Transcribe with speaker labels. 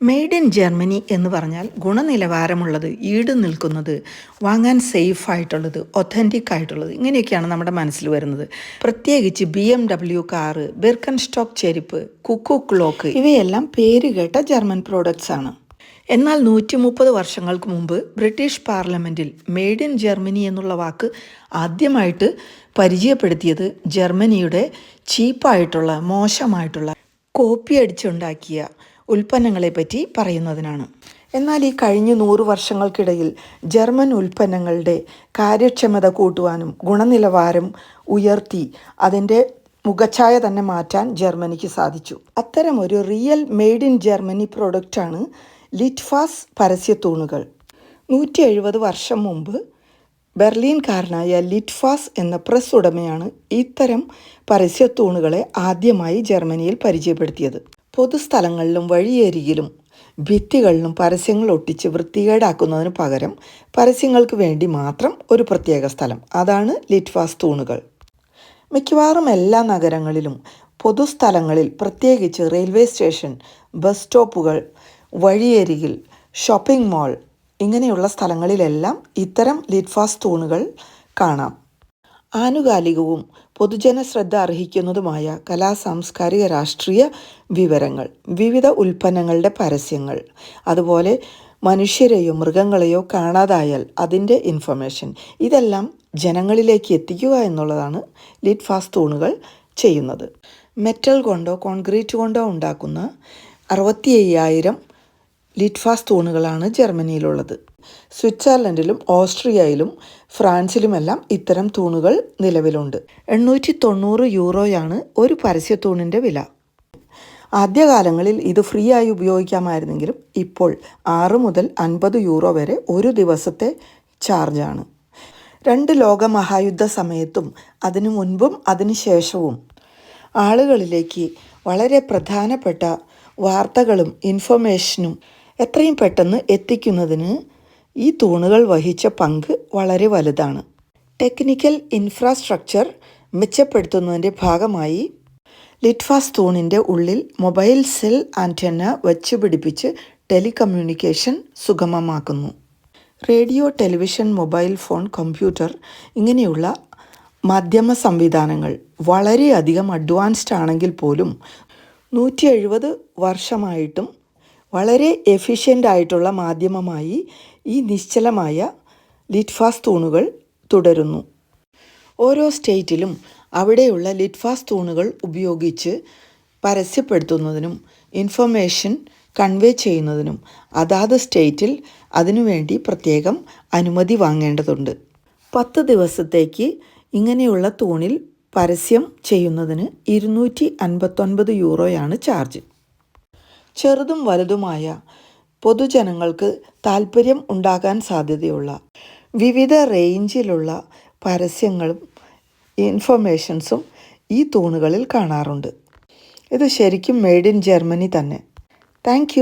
Speaker 1: Made in Germany എന്ന് പറഞ്ഞാൽ ഗുണനിലവാരമുള്ളത് ഈട് നിൽക്കുന്നത് വാങ്ങാൻ സേഫ് ആയിട്ടുള്ളത് ഒത്തന്റിക് ആയിട്ടുള്ളത് ഇങ്ങനെയൊക്കെയാണ് നമ്മുടെ മനസ്സിൽ വരുന്നത്. പ്രത്യേകിച്ച് B M W car Birkenstock ചെരുപ്പ് കുക്കു ക്ലോക്ക് ഇവയെല്ലാം പേരുകേട്ട ജർമ്മൻ പ്രോഡക്ട്സ് ആണ്. എന്നാൽ നൂറ്റി മുപ്പത് വർഷങ്ങൾക്ക് മുമ്പ് ബ്രിട്ടീഷ് പാർലമെന്റിൽ മെയ്ഡ് ഇൻ ജർമ്മനി എന്നുള്ള വാക്ക് ആദ്യമായിട്ട് പരിചയപ്പെടുത്തിയത് ജർമ്മനിയുടെ ചീപ്പായിട്ടുള്ള മോശമായിട്ടുള്ള കോപ്പി അടിച്ചുണ്ടാക്കിയ ഉൽപ്പന്നങ്ങളെ പറ്റി പറയുന്നതിനാണ്. എന്നാൽ ഈ കഴിഞ്ഞ നൂറ് വർഷങ്ങൾക്കിടയിൽ ജർമ്മൻ ഉൽപ്പന്നങ്ങളുടെ കാര്യക്ഷമത കൂട്ടുവാനും ഗുണനിലവാരം ഉയർത്തി അതിന്റെ മുഖഛായ തന്നെ മാറ്റാൻ ജർമ്മനിക്ക് സാധിച്ചു. അത്തരം ഒരു റിയൽ മെയ്ഡ് ഇൻ ജർമ്മനി പ്രൊഡക്റ്റാണ് ലിറ്റ്ഫാസ് പരസ്യത്തൂണുകൾ നൂറ്റി എഴുപത് വർഷം മുമ്പ് ബെർലിൻകാരനായ ലിറ്റ്ഫാസ് എന്ന പ്രസ് ഉടമയാണ് ഇത്തരം പരസ്യത്തൂണുകളെ ആദ്യമായി ജർമ്മനിയിൽ പരിചയപ്പെടുത്തിയത്. പൊതുസ്ഥലങ്ങളിലും വഴിയരികിലും ഭിത്തികളിലും പരസ്യങ്ങൾ ഒട്ടിച്ച് വൃത്തികേടാക്കുന്നതിന് പകരം പരസ്യങ്ങൾക്ക് വേണ്ടി മാത്രം ഒരു പ്രത്യേക സ്ഥലം. അതാണ് ലിറ്റ്ഫാസ് തൂണുകൾ മിക്കവാറും എല്ലാ നഗരങ്ങളിലും പൊതുസ്ഥലങ്ങളിൽ പ്രത്യേകിച്ച് റെയിൽവേ സ്റ്റേഷൻ ബസ് സ്റ്റോപ്പുകൾ വഴിയരികിൽ ഷോപ്പിംഗ് മാൾ ഇങ്ങനെയുള്ള സ്ഥലങ്ങളിലെല്ലാം ഇത്തരം ലിറ്റ്ഫാസ് തൂണുകൾ കാണാം. ആനുകാലികവും പൊതുജന ശ്രദ്ധ അർഹിക്കുന്നതുമായ കലാ സാംസ്കാരിക രാഷ്ട്രീയ വിവരങ്ങൾ വിവിധ ഉൽപ്പന്നങ്ങളുടെ പരസ്യങ്ങൾ അതുപോലെ മനുഷ്യരെയോ മൃഗങ്ങളെയോ കാണാതായാൽ അതിന്റെ ഇൻഫർമേഷൻ ഇതെല്ലാം ജനങ്ങളിലേക്ക് എത്തിക്കുക എന്നുള്ളതാണ് ലിറ്റ് ഫാസ്റ്റ് തൂണുകൾ ചെയ്യുന്നത്. മെറ്റൽ കൊണ്ടോ കോൺക്രീറ്റ് കൊണ്ടോ ഉണ്ടാക്കുന്ന അറുപത്തി അയ്യായിരം ലിറ്റ് ഫാസ്റ്റ് തൂണുകളാണ് ജർമ്മനിയിലുള്ളത്. സ്വിറ്റ്സർലൻഡിലും ഓസ്ട്രിയയിലും ഫ്രാൻസിലുമെല്ലാം ഇത്തരം തൂണുകൾ നിലവിലുണ്ട്. എണ്ണൂറ്റി തൊണ്ണൂറ് യൂറോയാണ് ഒരു പരസ്യ തൂണിന്റെ വില. ആദ്യകാലങ്ങളിൽ ഇത് ഫ്രീ ആയി ഉപയോഗിക്കാമായിരുന്നെങ്കിലും ഇപ്പോൾ ആറ് മുതൽ അൻപത് യൂറോ വരെ ഒരു ദിവസത്തെ ചാർജാണ്. രണ്ട് ലോകമഹായുദ്ധ സമയത്തും അതിനു മുൻപും അതിനു ശേഷവും ആളുകളിലേക്ക് വളരെ പ്രധാനപ്പെട്ട വാർത്തകളും ഇൻഫർമേഷനും എത്രയും പെട്ടെന്ന് എത്തിക്കുന്നതിന് ഈ തൂണുകൾ വഹിച്ച പങ്ക് വളരെ വലുതാണ്. ടെക്നിക്കൽ ഇൻഫ്രാസ്ട്രക്ചർ മെച്ചപ്പെടുത്തുന്നതിന്റെ ഭാഗമായി ലിറ്റ്ഫാസ് തൂണിന്റെ ഉള്ളിൽ മൊബൈൽ സെൽ ആന്റന വച്ച് പിടിപ്പിച്ച് telecommunication സുഗമമാക്കുന്നു. Radio television mobile phone computer ഇങ്ങനെയുള്ള മാധ്യമ സംവിധാനങ്ങൾ വളരെയധികം അഡ്വാൻസ്ഡ് ആണെങ്കിൽ പോലും നൂറ്റി എഴുപത് വർഷമായിട്ടും വളരെ എഫിഷ്യന്റ് ആയിട്ടുള്ള മാധ്യമമായി ഈ നിശ്ചലമായ ലിറ്റ്ഫാസ് തൂണുകൾ തുടരുന്നു. ഓരോ സ്റ്റേറ്റിലും അവിടെയുള്ള ലിറ്റ്ഫാസ് തൂണുകൾ ഉപയോഗിച്ച് പരസ്യപ്പെടുത്തുന്നതിനും ഇൻഫർമേഷൻ കൺവേ ചെയ്യുന്നതിനും അതാത് സ്റ്റേറ്റിൽ അതിനുവേണ്ടി പ്രത്യേകം അനുമതി വാങ്ങേണ്ടതുണ്ട്. പത്ത് ദിവസത്തേക്ക് ഇങ്ങനെയുള്ള തൂണിൽ പരസ്യം ചെയ്യുന്നതിന് ഇരുന്നൂറ്റി അൻപത്തൊൻപത് യൂറോയാണ് ചാർജ്. ചെറുതും വലുതുമായ പൊതുജനങ്ങൾക്ക് താല്പര്യം ഉണ്ടാകാൻ സാധ്യതയുള്ള വിവിധ റേഞ്ചിലുള്ള പരസ്യങ്ങളും ഇൻഫർമേഷൻസും ഈ തൂണുകളിൽ കാണാറുണ്ട്. ഇത് ശരിക്കും മെയ്ഡ് ഇൻ ജർമ്മനി തന്നെ. താങ്ക്